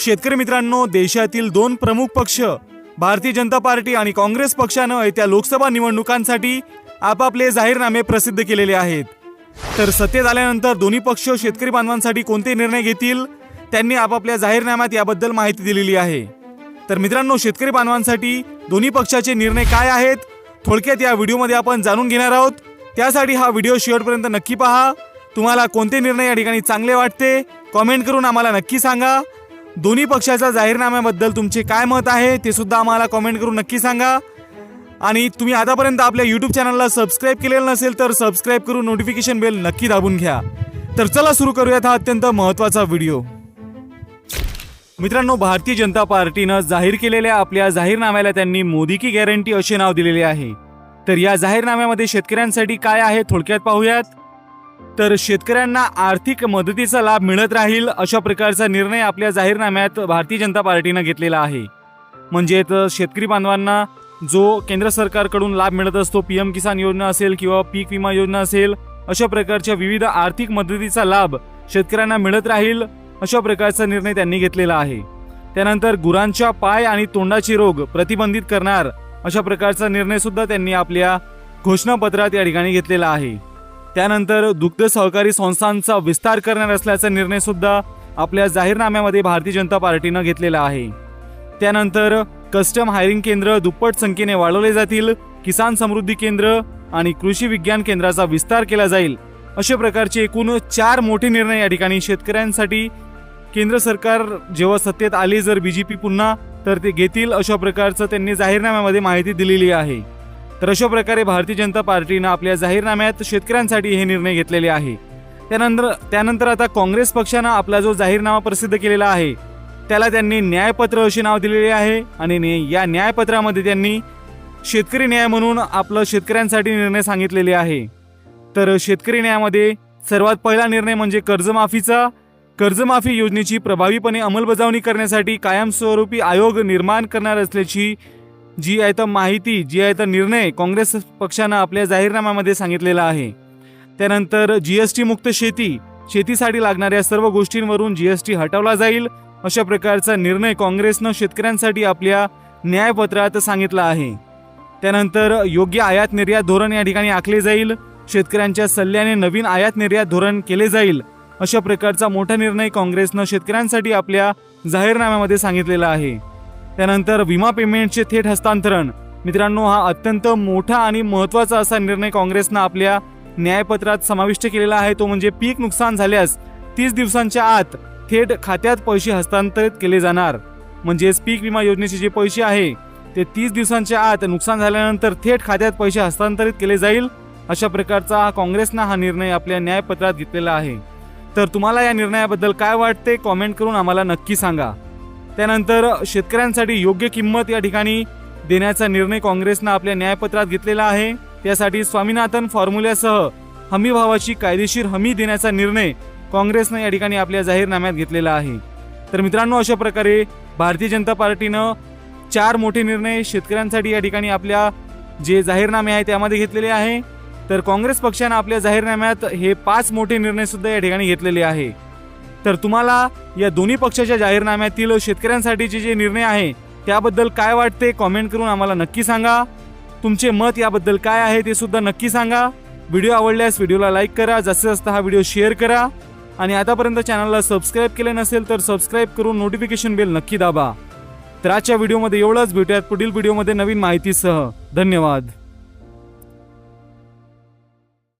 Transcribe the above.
शेतकरी मित्रांनो देशातील दोन प्रमुख पक्ष भारतीय जनता पार्टी आणि काँग्रेस पक्षानं येत्या लोकसभा निवडणुकांसाठी आपापले जाहीरनामे प्रसिद्ध केलेले आहेत. तर सत्तेत आल्यानंतर दोन्ही पक्ष शेतकरी बांधवांसाठी कोणते निर्णय घेतील त्यांनी आपापल्या जाहीरनाम्यात याबद्दल माहिती दिलेली आहे. तर मित्रांनो शेतकरी बांधवांसाठी दोन्ही पक्षाचे निर्णय काय आहेत थोडक्यात या व्हिडिओमध्ये आपण जाणून घेणार आहोत. त्यासाठी हा व्हिडिओ शेवटपर्यंत नक्की पहा. तुम्हाला कोणते निर्णय या ठिकाणी चांगले वाटते कॉमेंट करून आम्हाला नक्की सांगा. दोन्ही पक्षाच्या जाहीरनाम्याबद्दल तुमचे काय मत आहे ते सुद्धा आम्हाला कॉमेंट करून नक्की सांगा. आणि तुम्ही आतापर्यंत आपल्या यूट्यूब चॅनलला सबस्क्राईब केलेलं नसेल तर सबस्क्राईब करून नोटिफिकेशन बेल नक्की दाबून घ्या. तर चला सुरू करूयात हा अत्यंत महत्त्वाचा व्हिडिओ मित्रांनो भारतीय जनता पार्टीनं जाहीर केलेल्या आपल्या जाहीरनाम्याला त्यांनी मोदी की गॅरंटी असे नाव दिलेले आहे. तर या जाहीरनाम्यामध्ये शेतकऱ्यांसाठी काय आहे थोडक्यात पाहूयात. तर शेतकऱ्यांना आर्थिक मदतीचा लाभ मिळत राहील अशा प्रकारचा निर्णय आपल्या जाहीरनाम्यात भारतीय जनता पार्टीनं घेतलेला आहे. म्हणजेच शेतकरी बांधवांना जो केंद्र सरकारकडून लाभ मिळत असतो पी एम किसान योजना असेल किंवा पीक विमा योजना असेल अशा प्रकारच्या विविध आर्थिक मदतीचा लाभ शेतकऱ्यांना मिळत राहील अशा प्रकारचा निर्णय त्यांनी घेतलेला आहे. त्यानंतर गुरांच्या पाय आणि तोंडाचे रोग प्रतिबंधित करणार अशा प्रकारचा निर्णय सुद्धा त्यांनी आपल्या घोषणापत्रात या ठिकाणी घेतलेला आहे. त्यानंतर दुग्ध सहकारी संस्थांचा विस्तार करणार असल्याचा निर्णय सुद्धा आपल्या जाहीरनाम्यामध्ये भारतीय जनता पार्टीनं घेतलेला आहे. त्यानंतर कस्टम हायरिंग केंद्र दुप्पट संख्येने वाढवले जातील किसान समृद्धी केंद्र आणि कृषी विज्ञान केंद्राचा विस्तार केला जाईल अशा प्रकारचे एकूण चार मोठे निर्णय या ठिकाणी शेतकऱ्यांसाठी केंद्र सरकार जेव्हा सत्तेत आले जर बीजेपी पुन्हा तर ते घेतील अशा प्रकारचं त्यांनी जाहीरनाम्यामध्ये माहिती दिलेली आहे. तर अशा प्रकारे भारतीय जनता पार्टीनं आपल्या जाहीरनाम्यात शेतकऱ्यांसाठी हे निर्णय घेतलेले आहे. त्यानंतर त्यानंतर आता काँग्रेस पक्षानं आपला जो जाहीरनामा प्रसिद्ध केलेला आहे त्याला त्यांनी न्यायपत्र असे नाव दिलेले आहे आणि ने- या न्यायपत्रामध्ये त्यांनी शेतकरी न्याय म्हणून आपलं शेतकऱ्यांसाठी निर्णय सांगितलेले आहे. तर शेतकरी न्यायामध्ये सर्वात पहिला निर्णय म्हणजे कर्जमाफीचा. कर्जमाफी योजनेची प्रभावीपणे अंमलबजावणी करण्यासाठी कायमस्वरूपी आयोग निर्माण करणार असल्याची जी आहे तर माहिती जी आहे तर निर्णय काँग्रेस पक्षानं आपल्या जाहीरनाम्यामध्ये सांगितलेला आहे. त्यानंतर जी एस टी मुक्त शेती शेतीसाठी लागणाऱ्या सर्व गोष्टींवरून जी एस टी हटवला जाईल अशा प्रकारचा निर्णय काँग्रेसनं शेतकऱ्यांसाठी आपल्या न्यायपत्रात सांगितला आहे. त्यानंतर योग्य आयात निर्यात धोरण या ठिकाणी आखले जाईल शेतकऱ्यांच्या सल्ल्याने नवीन आयात निर्यात धोरण केले जाईल अशा प्रकारचा मोठा निर्णय काँग्रेसनं शेतकऱ्यांसाठी आपल्या जाहीरनाम्यामध्ये सांगितलेला आहे. त्यानंतर विमा पेमेंटचे थेट हस्तांतरण. मित्रांनो हा अत्यंत मोठा आणि महत्त्वाचा असा निर्णय काँग्रेसनं आपल्या न्यायपत्रात समाविष्ट केलेला आहे. तो म्हणजे पीक नुकसान झाल्यास तीस दिवसांच्या आत थेट खात्यात पैसे हस्तांतरित केले जाणार. म्हणजेच पीक विमा योजनेचे जे पैसे आहे ते तीस दिवसांच्या आत नुकसान झाल्यानंतर थेट खात्यात पैसे हस्तांतरित केले जाईल अशा प्रकारचा हा काँग्रेसनं हा निर्णय आपल्या न्यायपत्रात घेतलेला आहे. तर तुम्हाला या निर्णयाबद्दल काय वाटते? कॉमेंट करून आम्हाला नक्की सांगा. त्यानंतर शेतकऱ्यांसाठी योग्य किंमत या ठिकाणी देण्याचा निर्णय काँग्रेसनं आपल्या न्यायपत्रात घेतलेला आहे. त्यासाठी स्वामीनाथन फॉर्म्युल्यासह हमी भावाची कायदेशीर हमी देण्याचा निर्णय काँग्रेसनं या ठिकाणी आपल्या जाहीरनाम्यात घेतलेला आहे. तर मित्रांनो अशा प्रकारे भारतीय जनता पार्टीनं चार मोठे निर्णय शेतकऱ्यांसाठी या ठिकाणी आपल्या जे जाहीरनामे आहे त्यामध्ये घेतलेले आहे. तर काँग्रेस पक्षानं आपल्या जाहीरनाम्यात हे पाच मोठे निर्णयसुद्धा या ठिकाणी घेतलेले आहे. तर तुम्हाला या दोन्ही पक्षाच्या जाहीरनाम्यातील शेतकऱ्यांसाठीचे जे निर्णय आहे त्याबद्दल काय वाटते कॉमेंट करून आम्हाला नक्की सांगा. तुमचे मत याबद्दल काय आहे ते सुद्धा नक्की सांगा. व्हिडिओ आवडल्यास व्हिडिओला लाईक करा जास्तीत जास्त हा व्हिडिओ शेअर करा. आणि आतापर्यंत चॅनलला सबस्क्राईब केले नसेल तर सबस्क्राईब करून नोटिफिकेशन बेल नक्की दाबा. तर आजच्या व्हिडिओमध्ये एवढंच. भेटूयात पुढील व्हिडिओमध्ये नवीन माहितीसह. धन्यवाद.